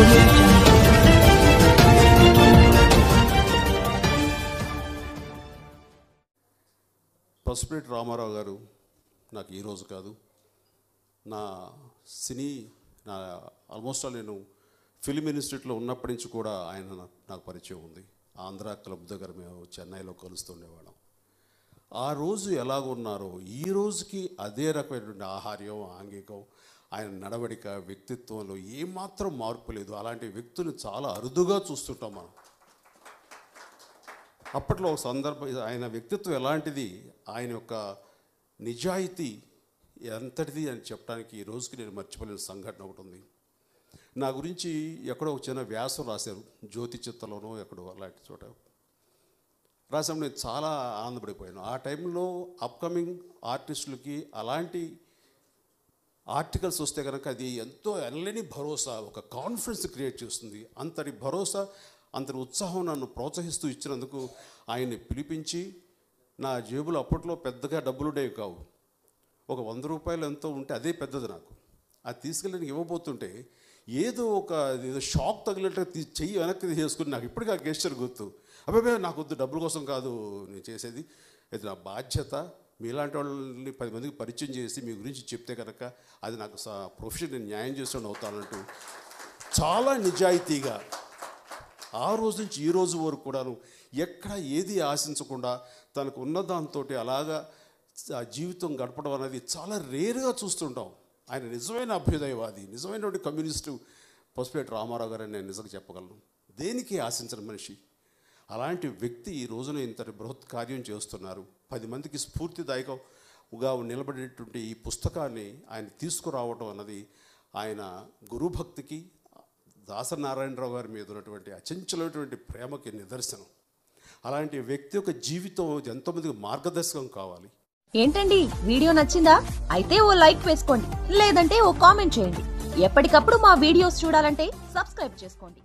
audio పసుపేటి Ramarao గారు నాకు ఈరోజు కాదు. నా సినీ నా ఆల్మోస్ట్ ఆల్ నేను ఫిలిం ఇన్స్టిట్యూట్లో ఉన్నప్పటి నుంచి కూడా ఆయన నాకు పరిచయం ఉంది. ఆంధ్ర క్లబ్ దగ్గర మేము చెన్నైలో కలుస్తుండేవాళ్ళం ఆ రోజు ఎలాగున్నారో ఈ రోజుకి అదే రకమైనటువంటి ఆహార్యం ఆంగికం ఆయన నడవడిక వ్యక్తిత్వంలో ఏమాత్రం మార్పు లేదు. అలాంటి వ్యక్తులు చాలా అరుదుగా చూస్తుంటాం మనం. అప్పట్లో ఒక సందర్భం ఆయన వ్యక్తిత్వం ఎలాంటిది ఆయన యొక్క నిజాయితీ ఎంతటిది అని చెప్పడానికి ఈ రోజుకి నేను మర్చిపోలేని సంఘటన ఒకటి ఉంది. నా గురించి ఎక్కడో ఒక చిన్న వ్యాసం రాశారు జ్యోతి చిత్తలోనో ఎక్కడో అలాంటి చోట. రాసాము నేను చాలా ఆనందపడిపోయాను. ఆ టైంలో అప్కమింగ్ ఆర్టిస్టులకి అలాంటి ఆర్టికల్స్ వస్తే కనుక అది ఎంతో ఎనలేని భరోసా ఒక కాన్ఫిడెన్స్ క్రియేట్ చేస్తుంది. అంతటి భరోసా అంతటి ఉత్సాహం నన్ను ప్రోత్సహిస్తూ ఇచ్చినందుకు ఆయన్ని పిలిపించి నా జేబులో అప్పట్లో పెద్దగా డబ్బులు ఉండేవి కావు. ఒక వంద రూపాయలు ఎంతో ఉంటే అదే పెద్దది నాకు. అది తీసుకెళ్ళి నేను ఇవ్వబోతుంటే ఏదో ఒక ఏదో షాక్ తగిలినట్టు చెయ్యి వెనక్కి చేసుకుని నాకు ఇప్పటికీ ఆ గెస్చర్ గుర్తు. అబ్బాయి నాకు వద్దు డబ్బుల కోసం కాదు నేను చేసేది. ఇది నా బాధ్యత. మీలాంటి వాళ్ళని పది మందికి పరిచయం చేసి మీ గురించి చెప్తే కనుక అది నాకు ప్రొఫెషన్ నేను న్యాయం చేసిన అవుతానంటూ చాలా నిజాయితీగా ఆ రోజు నుంచి ఈ రోజు వరకు కూడాను ఎక్కడ ఏది ఆశించకుండా తనకు ఉన్న దాంతో అలాగా ఆ జీవితం గడపడం అనేది చాలా రేరుగా చూస్తుంటాం. ఆయన నిజమైన అభ్యుదయవాది నిజమైనటువంటి కమ్యూనిస్టు పసుపేట రామారావు గారని నేను నిజంగా చెప్పగలను. దేనికి ఆశించిన మనిషి? అలాంటి వ్యక్తి ఈ రోజున ఇంతటి బృహత్ కార్యం చేస్తున్నారు. పది మందికి స్ఫూర్తిదాయకంగా నిలబడేటువంటి ఈ పుస్తకాన్ని ఆయన తీసుకురావడం అన్నది ఆయన గురుభక్తికి దాసనారాయణరావు గారి మీద ఉన్నటువంటి అచంచలమైనటువంటి ప్రేమకి నిదర్శనం. అలాంటి వ్యక్తి యొక్క జీవితం ఎంతోమందికి మార్గదర్శకం కావాలి. ఏంటండి? వీడియో నచ్చిందా? అయితే ఓ లైక్ వేసుకోండి. లేదంటే ఓ కామెంట్ చేయండి. ఎప్పటికప్పుడు మా వీడియోస్ చూడాలంటే సబ్స్క్రైబ్ చేసుకోండి.